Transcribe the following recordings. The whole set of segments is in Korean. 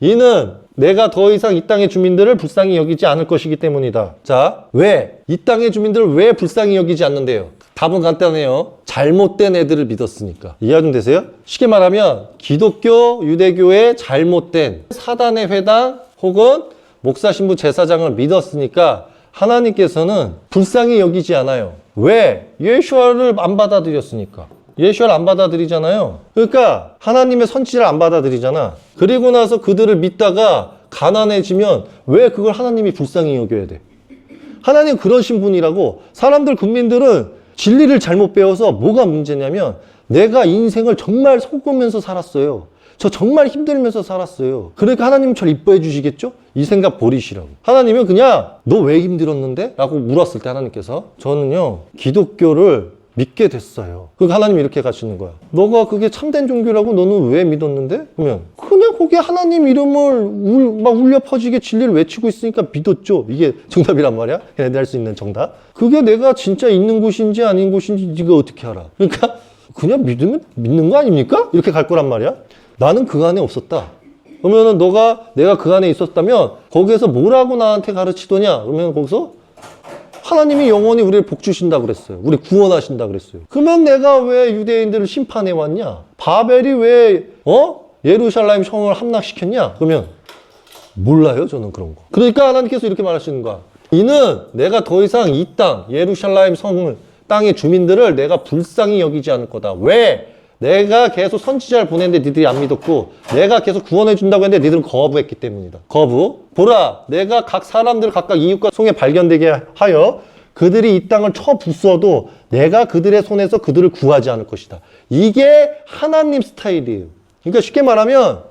이는 내가 더 이상 이 땅의 주민들을 불쌍히 여기지 않을 것이기 때문이다. 자, 왜? 이 땅의 주민들을 왜 불쌍히 여기지 않는데요? 답은 간단해요. 잘못된 애들을 믿었으니까. 이해 좀 되세요? 쉽게 말하면 기독교, 유대교의 잘못된 사단의 회당 혹은 목사 신부 제사장을 믿었으니까 하나님께서는 불쌍히 여기지 않아요. 왜? 예수와를 안 받아들였으니까. 예수를 안 받아들이잖아요. 그러니까 하나님의 선지를 안 받아들이잖아. 그리고 나서 그들을 믿다가 가난해지면 왜 그걸 하나님이 불쌍히 여겨야 돼? 하나님 그러신 분이라고 사람들 국민들은 진리를 잘못 배워서 뭐가 문제냐면 내가 인생을 정말 속으면서 살았어요. 저 정말 힘들면서 살았어요. 그러니까 하나님 절 이뻐해 주시겠죠? 이 생각 버리시라고. 하나님은 그냥 너 왜 힘들었는데? 라고 물었을 때 하나님께서 저는요 기독교를 믿게 됐어요. 그러니까 하나님이 이렇게 가시는 거야. 너가 그게 참된 종교라고 너는 왜 믿었는데? 그러면 그냥 거기 하나님 이름을 울, 막 울려 퍼지게 진리를 외치고 있으니까 믿었죠. 이게 정답이란 말이야. 걔네들 할 수 있는 정답. 그게 내가 진짜 있는 곳인지 아닌 곳인지 네가 어떻게 알아? 그러니까 그냥 믿으면 믿는 거 아닙니까? 이렇게 갈 거란 말이야. 나는 그 안에 없었다. 그러면은 너가 내가 그 안에 있었다면 거기에서 뭐라고 나한테 가르치더냐? 그러면 거기서 하나님이 영원히 우리를 복 주신다 그랬어요. 우리 구원하신다 그랬어요. 그러면 내가 왜 유대인들을 심판해 왔냐? 바벨이 왜 어? 예루살렘 성을 함락시켰냐? 그러면 몰라요, 저는 그런 거. 그러니까 하나님께서 이렇게 말하시는 거야. 이는 내가 더 이상 이 땅, 예루살렘 성을, 땅의 주민들을 내가 불쌍히 여기지 않을 거다. 왜? 내가 계속 선지자를 보냈는데 니들이 안 믿었고, 내가 계속 구원해 준다고 했는데 니들은 거부했기 때문이다. 거부. 보라, 내가 각 사람들 각각 이웃과 송에 발견되게 하여 그들이 이 땅을 쳐 부숴도 내가 그들의 손에서 그들을 구하지 않을 것이다. 이게 하나님 스타일이에요. 그러니까 쉽게 말하면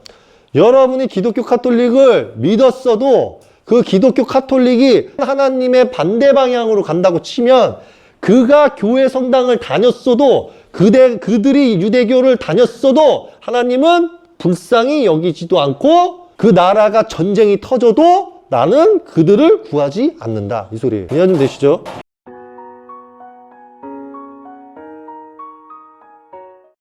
여러분이 기독교 카톨릭을 믿었어도 그 기독교 카톨릭이 하나님의 반대 방향으로 간다고 치면 그가 교회 성당을 다녔어도 그대, 그들이 유대교를 다녔어도 하나님은 불쌍히 여기지도 않고 그 나라가 전쟁이 터져도 나는 그들을 구하지 않는다. 이 소리예요. 이해 좀 되시죠?